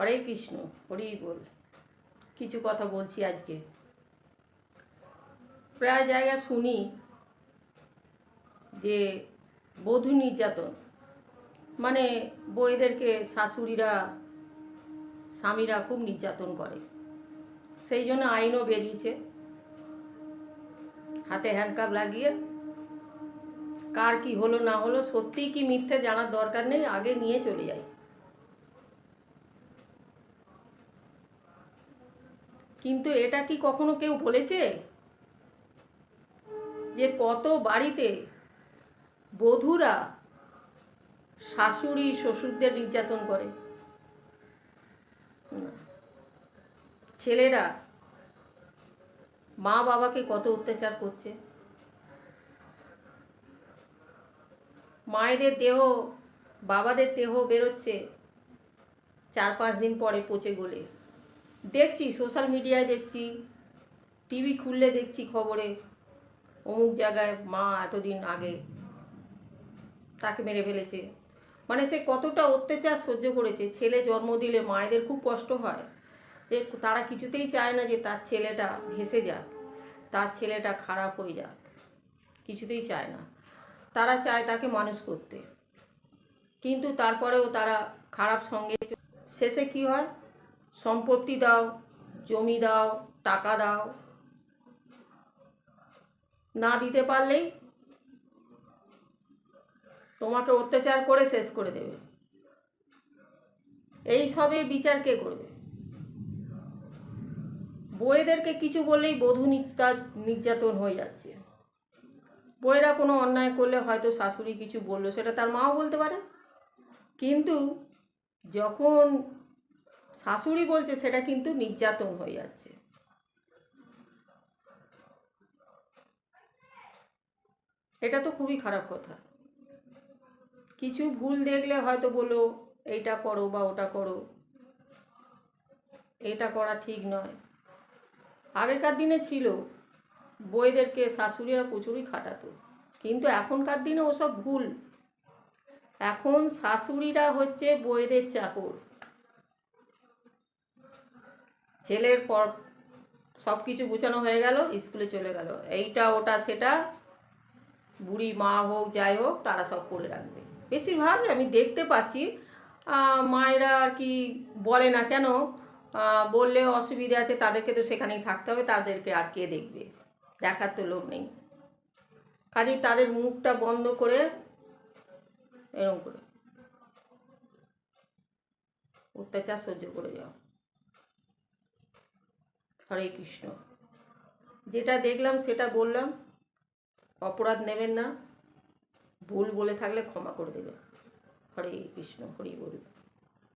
হরে কৃষ্ণ হরি বল। কিছু কথা বলছি আজকে। প্রায় জায়গায় শুনি যে বধূ নির্যাতন। মানে বইদেরকে শাশুড়িরা, স্বামীরা খুব নির্যাতন করে। সেই জন্য আইনও বেরিয়েছে। হাতে হ্যান্ডকাপ লাগিয়ে। কার কি হলো না হলো, সত্যিই কি মিথ্যে জানার দরকার নেই, আগে নিয়ে চলে যায় কিন্তু এটা কি কখনো কেউ বলেছে? যে কত বাড়িতে বধূরা শাশুড়ি, শ্বশুরদের নির্যাতন করে? ছেলেরা মা বাবাকে কত অত্যাচার করছে? মায়েদের দেহ, বাবাদের দেহ বেরোচ্ছে চার পাঁচ দিন পরে পচে গলে। দেখছি সোশ্যাল মিডিয়ায় দেখছি টিভি খুললে দেখছি খবরে, অমুক জায়গায় মা এতদিন আগে তাকে মেরে ফেলেছে। মানে সে কতটা অত্যাচার সহ্য করেছে, ছেলে জন্ম দিলে মায়েদের খুব কষ্ট হয়। যে তারা কিছুতেই চায় না যে তার ছেলেটা ভেসে যাক, তার ছেলেটা খারাপ হয়ে যাক, কিছুতেই চায় না। তারা চায় তাকে মানুষ করতে। কিন্তু তারপরেও তারা খারাপ সঙ্গে শেষে কি হয়? সম্পত্তি দাও, জমি দাও, টাকা দাও। না দিতে পারলেই তোমাকে অত্যাচার করে শেষ করে দেবে। এই সবের বিচার কে করবে? বউয়েদেরকে কিছু বললেই বধূ নির্যা- নির্যাতন হয়ে যাচ্ছে। বউয়েরা কোনো অন্যায় করলে হয়তো শাশুড়ি কিছু বলল, সেটা তার মাও বলতে পারে। কিন্তু যখন শাশুড়ি বলছে, সেটা কিন্তু নির্যাতন হয়ে যাচ্ছে। এটা তো খুবই খারাপ কথা। কিছু ভুল দেখলে হয়তো বলো এইটা করো বা ওটা করো। এটা করা ঠিক নয়। আগেকার দিনে ছিল, বইদেরকে শাশুড়িরা প্রচুরই খাটাতো। কিন্তু এখনকার দিনে ওসব ভুল। এখন শাশুড়িরা হচ্ছে বইদের চাকর। ছেলের পর সব কিছু গুছানো হয়ে গেল, স্কুলে চলে গেল। এইটা, ওটা, সেটা, বুড়ি, মা হোক, যাই হোক, তারা সব করে রাখবে। বেশিরভাগ আমি দেখতে পাচ্ছি মায়েরা আর কি বলে না কেন বললে অসুবিধা আছে, তাদেরকে তো সেখানেই থাকতে হবে, তাদেরকে আর কে দেখবে? দেখার তো লোক নেই। কাজেই তাদের মুখটা বন্ধ করে এরকম করে। অত্যাচার সহ্য করে যাও। হরে কৃষ্ণ। যেটা দেখলাম, সেটা বললাম। অপরাধ নেবেন না। ভুল বলে থাকলে ক্ষমা করে দেবে হরে কৃষ্ণ, হরি বল।